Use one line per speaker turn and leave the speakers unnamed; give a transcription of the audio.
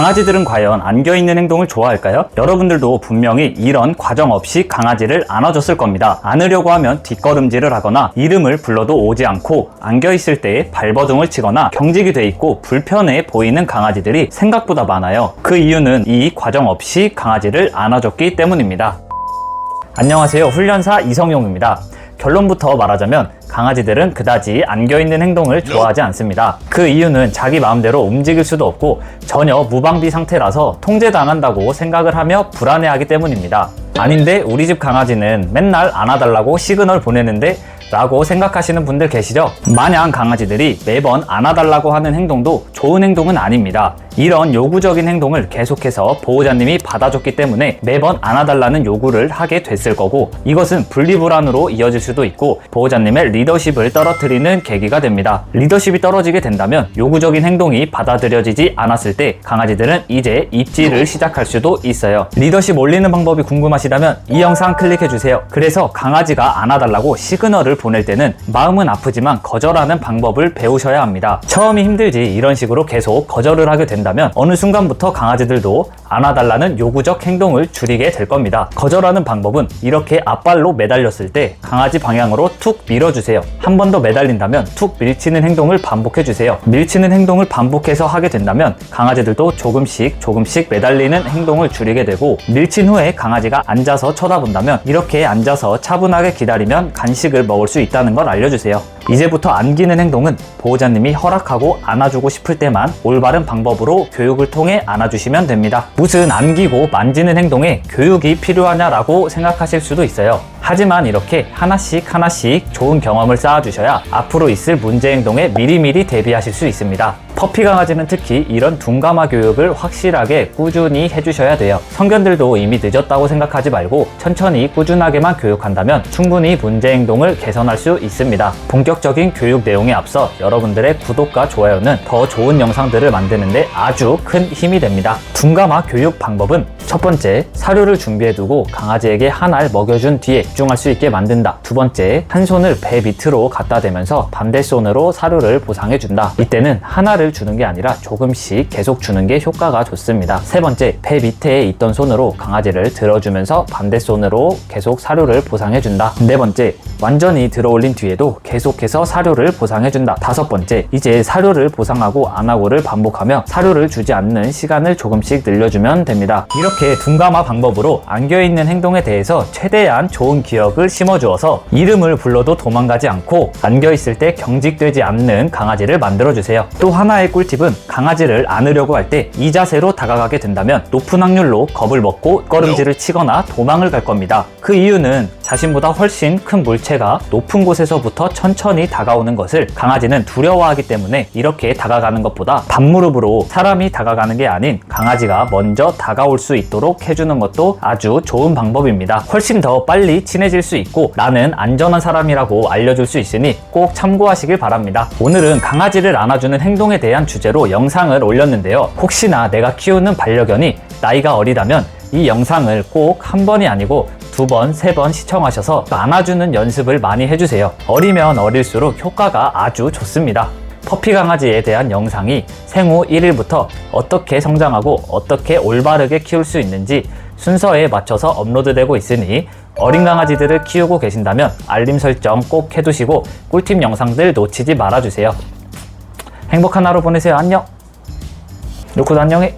강아지들은 과연 안겨있는 행동을 좋아할까요? 여러분들도 분명히 이런 과정 없이 강아지를 안아줬을 겁니다. 안으려고 하면 뒷걸음질을 하거나 이름을 불러도 오지 않고 안겨있을 때 발버둥을 치거나 경직이 돼 있고 불편해 보이는 강아지들이 생각보다 많아요. 그 이유는 이 과정 없이 강아지를 안아줬기 때문입니다. 안녕하세요. 훈련사 이성용입니다. 결론부터 말하자면 강아지들은 그다지 안겨있는 행동을 좋아하지 않습니다. 그 이유는 자기 마음대로 움직일 수도 없고 전혀 무방비 상태라서 통제당한다고 생각을 하며 불안해하기 때문입니다. 아닌데 우리 집 강아지는 맨날 안아달라고 시그널 보내는데 라고 생각하시는 분들 계시죠? 마냥 강아지들이 매번 안아달라고 하는 행동도 좋은 행동은 아닙니다. 이런 요구적인 행동을 계속해서 보호자님이 받아줬기 때문에 매번 안아달라는 요구를 하게 됐을 거고 이것은 분리불안으로 이어질 수도 있고 보호자님의 리더십을 떨어뜨리는 계기가 됩니다. 리더십이 떨어지게 된다면 요구적인 행동이 받아들여지지 않았을 때 강아지들은 이제 입지를 시작할 수도 있어요. 리더십 올리는 방법이 궁금하시다면 이 영상 클릭해주세요. 그래서 강아지가 안아달라고 시그널을 보낼 때는 마음은 아프지만 거절하는 방법을 배우셔야 합니다. 처음이 힘들지 이런 식으로 계속 거절을 하게 된다 면 어느 순간부터 강아지들도 안아달라는 요구적 행동을 줄이게 될 겁니다. 거절하는 방법은 이렇게 앞발로 매달렸을 때 강아지 방향으로 툭 밀어주세요. 한 번 더 매달린다면 툭 밀치는 행동을 반복해주세요. 밀치는 행동을 반복해서 하게 된다면 강아지들도 조금씩 조금씩 매달리는 행동을 줄이게 되고 밀친 후에 강아지가 앉아서 쳐다본다면 이렇게 앉아서 차분하게 기다리면 간식을 먹을 수 있다는 걸 알려주세요. 이제부터 안기는 행동은 보호자님이 허락하고 안아주고 싶을 때만 올바른 방법으로 교육을 통해 안아주시면 됩니다. 무슨 안기고 만지는 행동에 교육이 필요하냐라고 생각하실 수도 있어요. 하지만 이렇게 하나씩 하나씩 좋은 경험을 쌓아주셔야 앞으로 있을 문제 행동에 미리미리 대비하실 수 있습니다. 퍼피 강아지는 특히 이런 둔감화 교육을 확실하게 꾸준히 해주셔야 돼요. 성견들도 이미 늦었다고 생각하지 말고 천천히 꾸준하게만 교육한다면 충분히 문제 행동을 개선할 수 있습니다. 본격적인 교육 내용에 앞서 여러분들의 구독과 좋아요는 더 좋은 영상들을 만드는데 아주 큰 힘이 됩니다. 둔감화 교육 방법은 첫 번째, 사료를 준비해두고 강아지에게 한 알 먹여준 뒤에 집중할 수 있게 만든다. 두 번째, 한 손을 배 밑으로 갖다 대면서 반대 손으로 사료를 보상해준다. 이때는 하나를 주는 게 아니라 조금씩 계속 주는 게 효과가 좋습니다. 세 번째, 배 밑에 있던 손으로 강아지를 들어주면서 반대 손으로 계속 사료를 보상해준다. 네 번째, 완전히 들어올린 뒤에도 계속해서 사료를 보상해준다. 다섯 번째, 이제 사료를 보상하고 안 하고를 반복하며 사료를 주지 않는 시간을 조금씩 늘려주면 됩니다. 이렇게 둔감화 방법으로 안겨있는 행동에 대해서 최대한 좋은 기억을 심어주어서 이름을 불러도 도망가지 않고 안겨있을 때 경직되지 않는 강아지를 만들어주세요. 또 하나의 꿀팁은 강아지를 안으려고 할 때 이 자세로 다가가게 된다면 높은 확률로 겁을 먹고 걸음질을 치거나 도망을 갈 겁니다. 그 이유는 자신보다 훨씬 큰 물체가 높은 곳에서부터 천천히 다가오는 것을 강아지는 두려워하기 때문에 이렇게 다가가는 것보다 반무릎으로 사람이 다가가는 게 아닌 강아지가 먼저 다가올 수 있도록 해주는 것도 아주 좋은 방법입니다. 훨씬 더 빨리 친해질 수 있고 나는 안전한 사람이라고 알려줄 수 있으니 꼭 참고하시길 바랍니다. 오늘은 강아지를 안아주는 행동에 대한 주제로 영상을 올렸는데요. 혹시나 내가 키우는 반려견이 나이가 어리다면 이 영상을 꼭 한 번이 아니고 두 번, 세 번 시청하셔서 안아주는 연습을 많이 해주세요. 어리면 어릴수록 효과가 아주 좋습니다. 퍼피 강아지에 대한 영상이 생후 1일부터 어떻게 성장하고 어떻게 올바르게 키울 수 있는지 순서에 맞춰서 업로드되고 있으니 어린 강아지들을 키우고 계신다면 알림 설정 꼭 해두시고 꿀팁 영상들 놓치지 말아주세요. 행복한 하루 보내세요. 안녕. 로코도 안녕해.